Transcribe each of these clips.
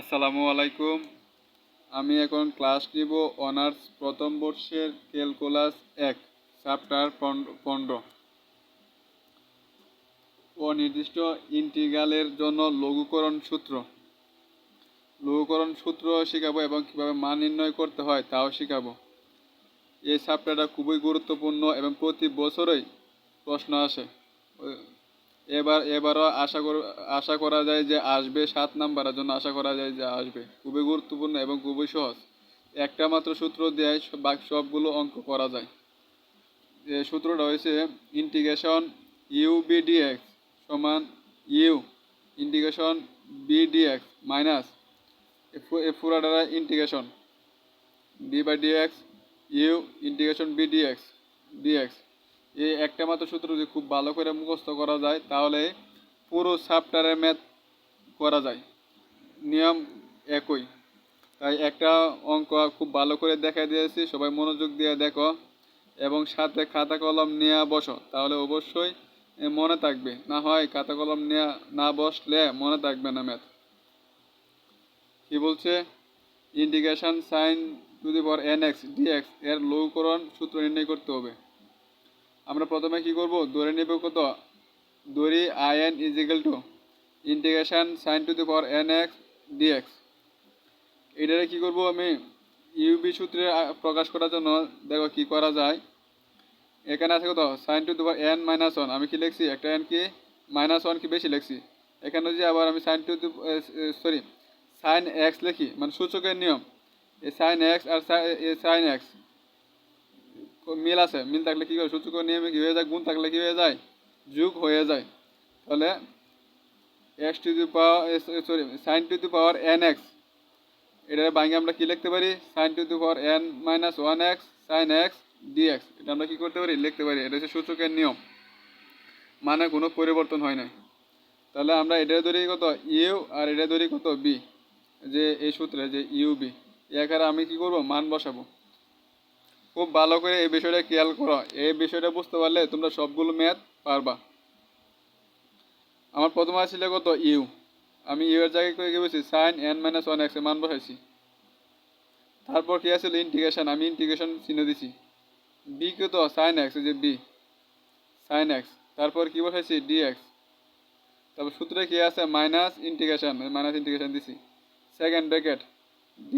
আসসালামু আলাইকুম। আমি এখন ক্লাস নিব অনার্স প্রথম বর্ষের ক্যালকুলাস এক, চ্যাপ্টার পনেরো অনির্দিষ্ট ইন্টিগ্রালের জন্য লঘুকরণ সূত্র। লঘুকরণ সূত্র শেখাবো এবং কীভাবে মান নির্ণয় করতে হয় তাও শেখাবো। এই চ্যাপ্টারটা খুবই গুরুত্বপূর্ণ এবং প্রতি বছরই প্রশ্ন আসে। এবার, এবারও আশা কর, আশা করা যায় যে আসবে সাত নাম্বারের জন্য আশা করা যায় যে আসবে। খুবই গুরুত্বপূর্ণ এবং খুবই সহজ। একটা মাত্র সূত্র দেয় বাকি, সবগুলো অঙ্ক করা যায়। সূত্রটা হয়েছে ইন্টিগ্রেশন ইউ বিডিএক্স সমান u integration v dx minus এ পুরাটা integration d by dx u integration v dx dx এই একটা মাত্র সূত্র যদি খুব ভালো করে মুখস্থ করা যায়, তাহলে পুরো চ্যাপ্টারের ম্যাথ করা যায়। নিয়ম একই। তাই একটা অঙ্ক খুব ভালো করে দেখাই দিয়েছি, সবাই মনোযোগ দিয়ে দেখো এবং সাথে খাতা কলম নিয়ে বসো, তাহলে অবশ্যই মনে থাকবে। না হয় খাতা কলম নিয়ে না বসলে মনে থাকবে না ম্যাথ কি বলছে? Integration sine to the power n x dx এর লঘুকরণ সূত্র নির্ণয় করতে হবে। আমরা প্রথমে কি করব? ধরে নেব কত? ধরি I n is equal to integration sine to the power n x dx এটারে কী করব আমি? ইউবি সূত্রে প্রকাশ করার জন্য দেখো কি করা যায়। এখানে আছে কত? Sine to the power n minus one আমি কি লিখছি? একটা এন কি? মাইনাস ওয়ান কি বেশি লিখছি? এখানে যে আবার আমি sine to the sorry sine x লিখি মানে সূচকের নিয়ম। এই সাইন এক্স আর সাইন এক্স মিল আছে। মিল থাকলে কী করে সূচক নিয়মে কী হয়ে যায়, গুণ থাকলে কী হয়ে যায়? যুগ হয়ে যায়। তাহলে x to the power sorry sine to the power n x এটার বাইকে আমরা কী লিখতে পারি? Sine to the power n minus one x sine x dx এটা আমরা কী করতে পারি? লিখতে পারি। এটা হচ্ছে সূচকের নিয়ম। মানে কোনো পরিবর্তন হয় না তাহলে আমরা এটা ধরি কত? ইউ আর এটা ধরি কত? বি যে এই সূত্রে, যে ইউ বি এখানে আমি কি করব? মান বসাবো। খুব ভালো করে এই বিষয়টা খেয়াল করো। এই বিষয়টা বুঝতে পারলে তোমরা সবগুলো ম্যাথ পারবা। আমার প্রথম আসলে কত? ইউ আমি ইউ এর জায়গায় করে গেছি? Sine n minus one x মান বসাইছি। তারপর কি আসলে ইন্টিগ্রেশন আমি ইন্টিগ্রেশন চিহ্ন দিছি। বি কত? সাইন এক্স যে বি সাইন এক্স তারপর কি বসাইছি? ডি এক্স তারপর সূত্রে কি আছে? মাইনাস ইন্টিগ্রেশন মাইনাস ইন্টিগ্রেশন দিছি। Second bracket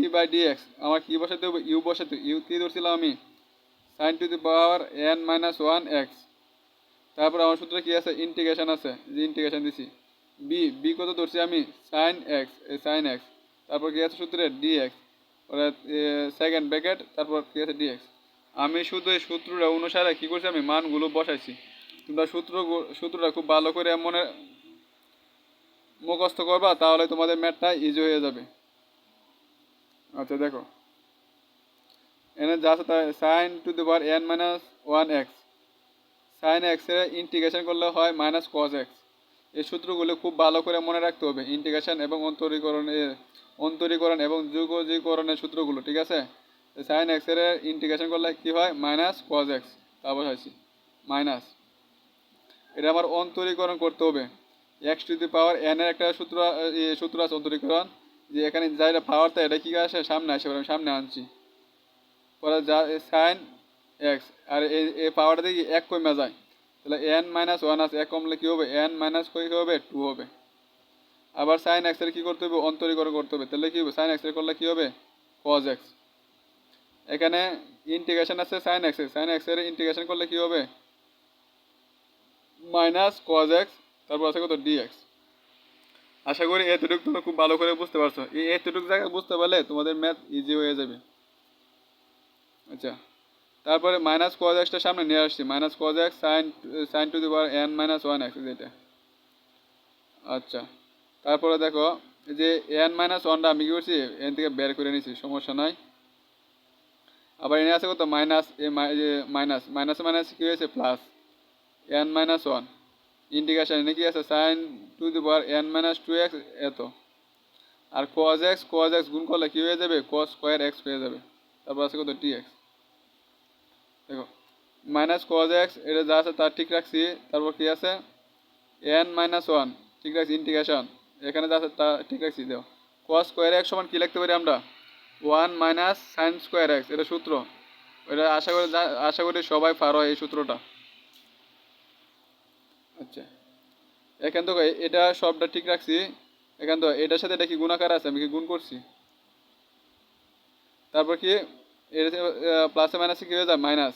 d by d x আমার কী বসাতে হবে? ইউ বসাতে ইউ কী ধরছিলাম আমি? Sine to the power n minus one x তারপর আমার সূত্রে কী আছে? ইন্টিগ্রেশন আছে, যে ইন্টিগ্রেশন দিছি। বি বি কত ধরছি আমি? সাইন এক্স এই সাইন এক্স তারপর কী আছে সূত্রে? ডি এক্স সেকেন্ড ব্র্যাকেট তারপর কী আছে? ডি এক্স আমি শুধু এই সূত্রটা অনুসারে কী করছি আমি? মানগুলো বসাইছি। তোমরা সূত্র সূত্রটা খুব ভালো করে মনে, মুখস্থ করবা, তাহলে তোমাদের ম্যাথটা ইজি হয়ে যাবে। আচ্ছা দেখো। এনে যা আছে তাই sine to the power n minus one x sine এক্সের ইন্টিগ্রেশন করলে হয় মাইনাস কস এক্স এই সূত্রগুলো খুব ভালো করে মনে রাখতে হবে ইন্টিগ্রেশন এবং অন্তরীকরণ অন্তরীকরণ এবং যুগজীকরণের সূত্রগুলো, ঠিক আছে? সাইন এক্সের ইন্টিগ্রেশন করলে কি হয়? মাইনাস কস এক্স তা বসাইছি মাইনাস এটা আমার অন্তরীকরণ করতে হবে। X to the power n এর একটা সূত্র সূত্র আছে অন্তরীকরণ। যে এখানে যাইটা পাওয়ারটা এটা কী আসে? সামনে আসে সামনে আনছি। পরে যা সাইন এক্স আর এই পাওয়ারটা দেখি এক কমে যায়। তাহলে এন মাইনাস ওয়ান আছে, এক কমলে কী হবে? এন মাইনাস কই কী হবে? টু হবে। আবার সাইন এক্সের কী করতে হবে? অন্তরীকরণ করতে হবে। তাহলে কী হবে? সাইন এক্সের করলে কী হবে? কজ এক্স এখানে ইন্টিগ্রেশন আছে সাইন এক্সের সাইন এক্সের ইন্টিগ্রেশন করলে কী হবে? মাইনাস কজ এক্স তারপর আছে কত? ডি এক্স আশা করি এতটুকু তোমরা খুব ভালো করে বুঝতে পারছ। এই এতটুকু জায়গায় বুঝতে পারলে তোমাদের ম্যাথ ইজি হয়ে যাবে। আচ্ছা। তারপরে মাইনাস কজ এক্সটা সামনে নিয়ে আসছি। Minus cos x sine sine to the power n minus one x যেটা আচ্ছা। তারপরে দেখো যে এন মাইনাস ওয়ানটা আমি কী করছি? এন থেকে বের করে নিয়েছি সমস্যা নাই। আবার এনে আছে কত? Minus a minus minus minus কী হয়েছে? Plus n minus one integration এনে কি আছে? Sine to the power n minus two x এত। আর কজ এক্স কজ এক্স গুণ করলে কী হয়ে যাবে? কজ স্কোয়ার এক্স হয়ে যাবে। তারপর আছে কত? টি এক্স দেখো মাইনাস কজ এক্স এটা যা আছে তার ঠিক রাখছি, তারপর কী আছে? এন মাইনাস ওয়ান ঠিক রাখছি ইন্টিগ্রেশন এখানে যা আছে তা ঠিক রাখছি, দেখো। কস স্কোয়ার এক্স সমান কী লিখতে পারি আমরা? One minus sine square x এটা সূত্র। এটা আশা করি আশা করি সবাই পারো এই সূত্রটা। আচ্ছা। এখান থেকে এটা সবটা ঠিক রাখছি। এখান তো এটার সাথে এটা কি গুণাকার আছে? আমি কি গুণ করছি? তারপর কি? এটা প্লাসে মাইনাসে কী হয়ে যায়? মাইনাস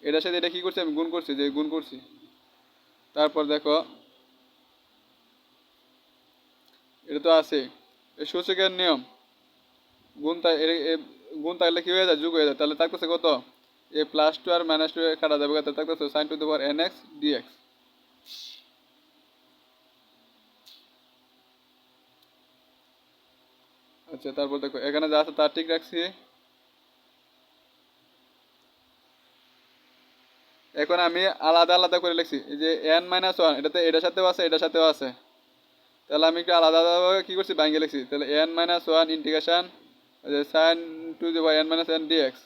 এটার সাথে এটা কী করছি আমি? গুণ করছি, যে গুণ করছি। তারপর দেখো, এটা তো আছে। সূচকের নিয়ম। গুণ তা এ- এ- গুণ থাকলে কী হয়ে যায়? যোগ হয়ে যায়। তাহলে থাকতেছে কত? এ প্লাস টু আর মাইনাস টু কাটা যাবে। তাহলে থাকতেছে sine to the n x d x আচ্ছা তারপর দেখো, এখানে যা আছে তার ঠিক রাখছি। এখন আমি আলাদা আলাদা করে লিখছি। যে এন মাইনাস ওয়ান এটাতে এটার সাথেও আছে, এটার সাথেও আছে। তাহলে আমি একটু আলাদা আলাদাভাবে কী করছি? ব্যাঙ্গে লিখছি। তাহলে n minus one integration sine to the n minus n d x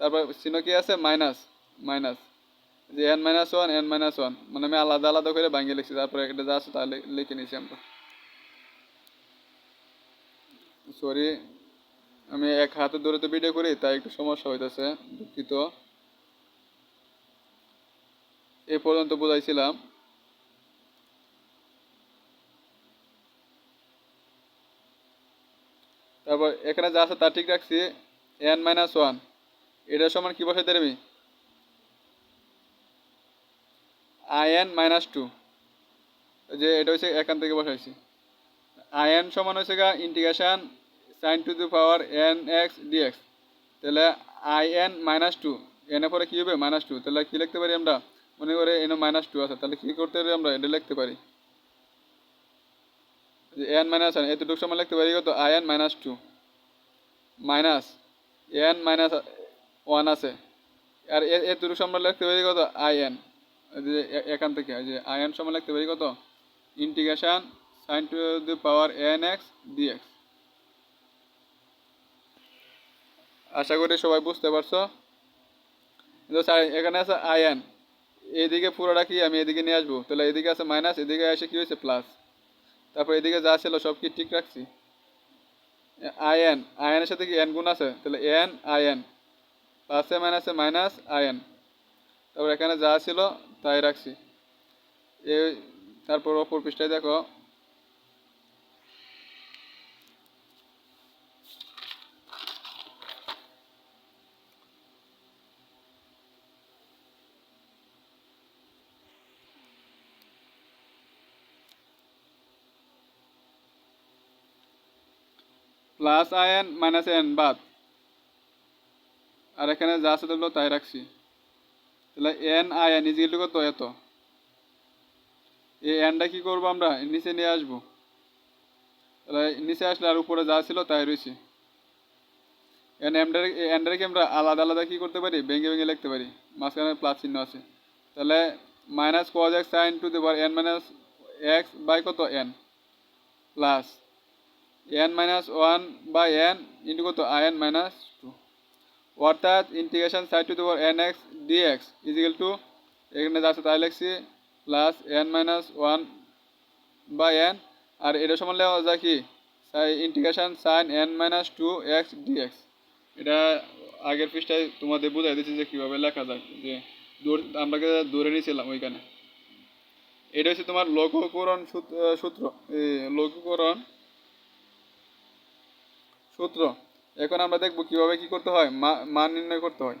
তারপর চিহ্ন কি আছে? মাইনাস মাইনাস যে n minus one n minus one মানে আমি আলাদা আলাদা করে ব্যাঙ্গে লিখছি। তারপরে এটা যা আছে তা লিখে নিয়েছি আমরা। সরি আমি এক হাতে দূরে তো ভিডিও করি, তাই একটু সমস্যা হইতেছে, দুঃখিত। এ পর্যন্ত বুঝাইছিলাম। তারপর এখানে যা আছে তা ঠিক রাখছি। N minus one. এটার সমান কী বসাইতে পারবি? I n minus two. যে এটা হচ্ছে এখান থেকে বসাইছি। আই এন সমান হচ্ছে গা integration sine to the power n x d x. তাহলে আই এন মাইনাস টু। এনে পরে কী হবে? Minus two. তাহলে কী লিখতে পারি আমরা? মনে করে এন মাইনাস টু আছে, তাহলে কী করতে পারি আমরা এটা লিখতে পারি? যে এন মাইনাস এন এতটুকু সময় লিখতে পারি কত? I n minus two minus n minus one আছে। আর এতটুকু সময় লিখতে পারি কত? আই এন যে এখান থেকে যে আই এন সময় লিখতে পারি কত? Integration sine to the power n x d x আশা করি সবাই বুঝতে পারছ। কিন্তু স্যার, এখানে আছে আই এন এইদিকে পুরোটা কি আমি এদিকে নিয়ে আসব। তাহলে এদিকে আছে মাইনাস এদিকে এসে কি হয়েছে প্লাস তারপর এদিকে যা ছিল সব কি ঠিক রাখছি? আই এনের সাথে কি এন গুণ আছে? তাহলে এন আই এন প্লাসে মাইনাসে মাইনাস আই এন তারপর এখানে যা ছিল, তাই রাখছি। এ তারপর অপর পৃষ্ঠায় দেখো plus I n minus n, বাদ। আর এখানে যা আছে থাকল তাই রাখছি। তাহলে এন আই এন ইজিল কত? এত। এই এনটা কি করব আমরা? নিচে নিয়ে আসব। তাহলে নিচে আসলে আর উপরে যা ছিল তাই রয়েছে। এন এমডার এনডারকে আমরা আলাদা আলাদা কি করতে পারি? ভেঙে ভেঙে লিখতে পারি। মাঝখানে প্লাস চিহ্ন আছে। তাহলে minus cos x sine to দেবার এন মাইনাস এক্স বাই কত? N plus n minus one by n into কত আই এন মাইনাস টু অর্থাৎ ইন্টিগ্রেশন সাইড টু দেবার n x d x equal to এখানে যা আছে তাই লিখছি plus n minus one by n আর এটা সমান লেওয়া যায় কি? Integration sine n minus two x d x এটা আগের পৃষ্ঠায় তোমাদের বুঝাই দিচ্ছি যে কীভাবে লেখা যায়, যে আমরা দূরে নিয়েছিলাম ওইখানে। এটা হচ্ছে তোমার লঘুকরণ সূত্র লঘুকরণ সূত্র। এখন আমরা দেখব কীভাবে কি করতে হয় মান নির্ণয় করতে হয়।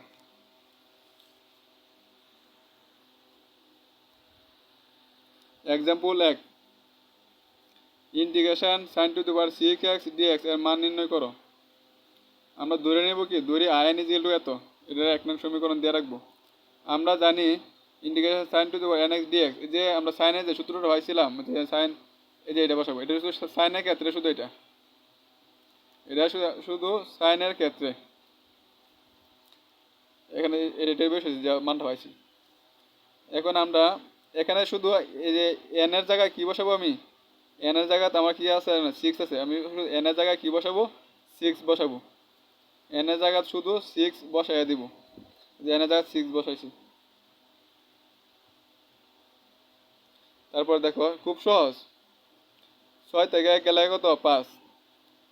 এক্সাম্পল এক। Integration sine to the power six x d x এর মান নির্ণয় করো। আমরা ধরে নেব কি, ধরি আয়ন ইজ টু এত। এটা এক নং সমীকরণ দিয়ে রাখব। আমরা জানি integration sine to the power n x d x যে আমরা সাইনের যে সূত্রটা পাইছিলাম, যে সাইন এই যে এটা বসাবো। এটা শুধু সাইনের ক্ষেত্রে শুধু এটা। এটা শুধু- সাইনের ক্ষেত্রে। এখানে এটাই বসেছি যা মানটা পাইছি। এখন আমরা, এখানে শুধু এই যে এন এর জায়গায় কি বসাবো আমি? এন এর জায়গাতে আমার কি আছে? সিক্স আছে। আমি শুধু এন জায়গায় কি বসাবো? সিক্স বসাবো। শুধু সিক্স বসাইয়া দিব। যে এন জায়গায় সিক্স বসাইছি। তারপর দেখো, খুব সহজ। ছয় থেকে এক গেলে কত? পাঁচ।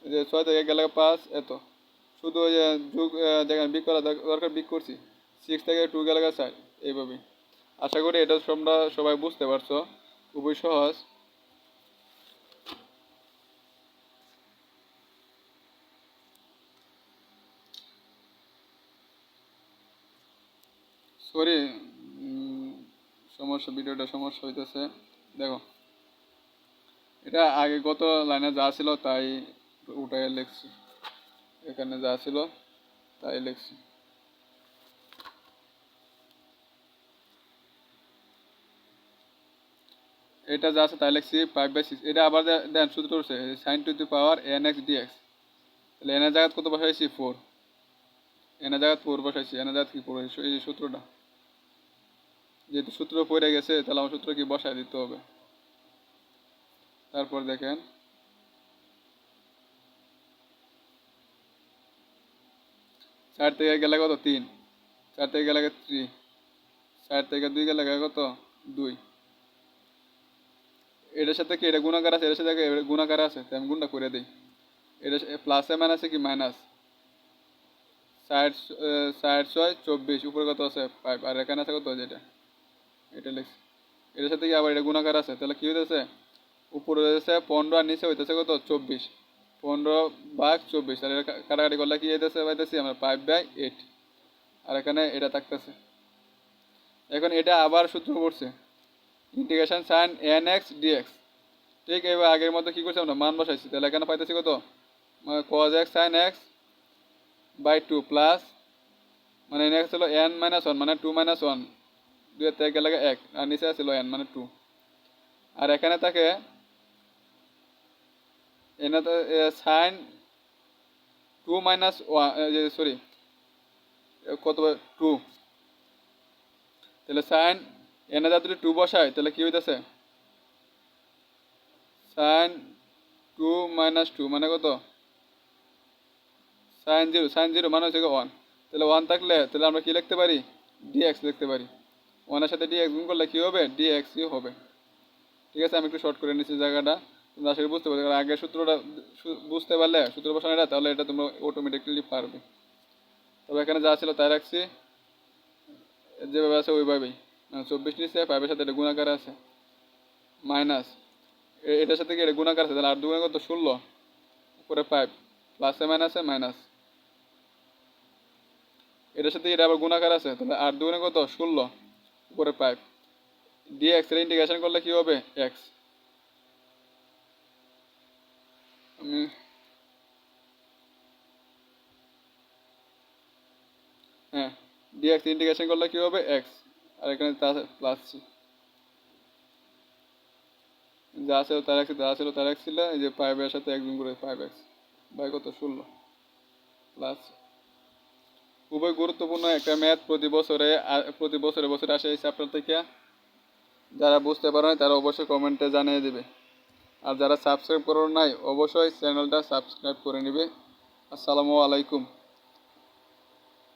যে ছয় থেকে গেলে পাঁচ এত। শুধু ওই যে যুগ যেখানে বিক করা দরকার বিক করছি। সিক্স থেকে টু গেলে চার এইভাবেই আশা করি এটা তোমরা সবাই বুঝতে পারছ। খুবই সহজ। সরি সমস্যা, ভিডিওটা সমস্যা হইতেছে। দেখো, এটা আগে গত লাইনে যা ছিল তাই উঠাই লিখছি। এখানে যা ছিল, তাই লিখছি। এটা যা আছে তাই লিখছি ফাইভ বাই সিক্স এটা আবার দেন সূত্র হচ্ছে sine to the power n x d x তাহলে এনের জায়গায় কত বসাইছি? ফোর এনের জায়গায় ফোর বসাইছি। এনের জায়গায় কি ফোর এই যে সূত্রটা। যেহেতু সূত্র পড়ে গেছে, তাহলে আমার সূত্র কি বসায় দিতে হবে? তারপর দেখেন। চার থেকে গেলে কত? তিন। চার থেকে গেলে থ্রি চার থেকে দুই গেলে কত? দুই। এটার সাথে কি এটা গুণাকার আছে? এটার সাথে গুণাকার আছে? তাই আমি গুণটা করে দিই। এটা প্লাসে মাইনাসে কি মাইনাস ষাট ষাট ছয়, চব্বিশ। উপরে কত আছে? ফাইভ আর এখানে আছে কত? যেটা। এটা লিখছি। এটার সাথে কি আবার এটা গুণাকার আছে? তাহলে কি হইতেছে? উপরে হইতেছে পনেরো আর নিচে হইতেছে কত? চব্বিশ। পনেরো ভাগ চব্বিশ। আর কাটাকাটি করলে কি হইতেছে পাইতেছি আমরা ফাইভ বাই এইট আর এখানে এটা থাকতেছে। এখন এটা আবার সূত্র পড়ছে। Integration sine n x d x ঠিক এবার আগের মতো কী করছি আমরা? মান বসাইছি। তাহলে এখানে পাইতেছি কত? Cos x sine x by two plus মানে এন এক্স ছিল এন মাইনাস ওয়ান মানে টু মাইনাস ওয়ান দুই থেকে গেলে এক। আর নিচে ছিল এন মানে টু আর এখানে থাকে এনে তো sine two minus one sorry কত টু তাহলে সাইন এনে যদি টু বসায়, তাহলে কি হইতেছে? সাইন টু মাইনাস টু মানে কত? সাইন জিরো সাইন জিরো মানে হচ্ছে ওয়ান তাহলে ওয়ান থাকলে, তাহলে আমরা কি লিখতে পারি? ডিএক্স লিখতে পারি। ওয়ানের সাথে ডিএক্স গুণ করলে কী হবে? ডিএক্সই হবে। ঠিক আছে, আমি একটু শর্ট করে নিচ্ছি জায়গাটা। তোমরা আশা বুঝতে পারবে কারণ আগের সূত্রটা বুঝতে পারলে, সূত্র বসানোটা তাহলে এটা তোমরা অটোমেটিকলি পারবে। তবে এখানে যা ছিল তাই রাখছি। যেভাবে আছে ওইভাবেই। মানে চব্বিশ নিচে ফাইভের সাথে এটা গুণাকার আছে। মাইনাস। এটার সাথে কি এটা গুণাকার আছে? তাহলে আর দুগুণে কত ষোলো, উপরে ফাইভ প্লাসে মাইনাসে মাইনাস এটার সাথে এটা আবার গুণাকার আছে? তাহলে আর দুগুণে কত ষোলো, উপরে ফাইভ এক্সের ইন্টিগ্রেশন করলে কি হবে? এক্স আমি হ্যাঁ ডি এক্স ইন্টিগ্রেশন করলে কি হবে? এক্স আর এখানে তা প্লাস যা ছিল তার এক্স যা ছিল তার এক্স ছিল, এই যে ফাইভের সাথে একদিন করে ফাইভ এক্স বাই কত? ষোলো। প্লাস খুবই গুরুত্বপূর্ণ একটা ম্যাথ প্রতি বছরে প্রতি বছরে বছরে আসে এই চ্যাপ্টার থেকে। যারা বুঝতে পারে তারা অবশ্যই কমেন্টে জানিয়ে দেবে। আর যারা সাবস্ক্রাইব করার নাই অবশ্যই চ্যানেলটা সাবস্ক্রাইব করে নেবে। আসসালামু আলাইকুম।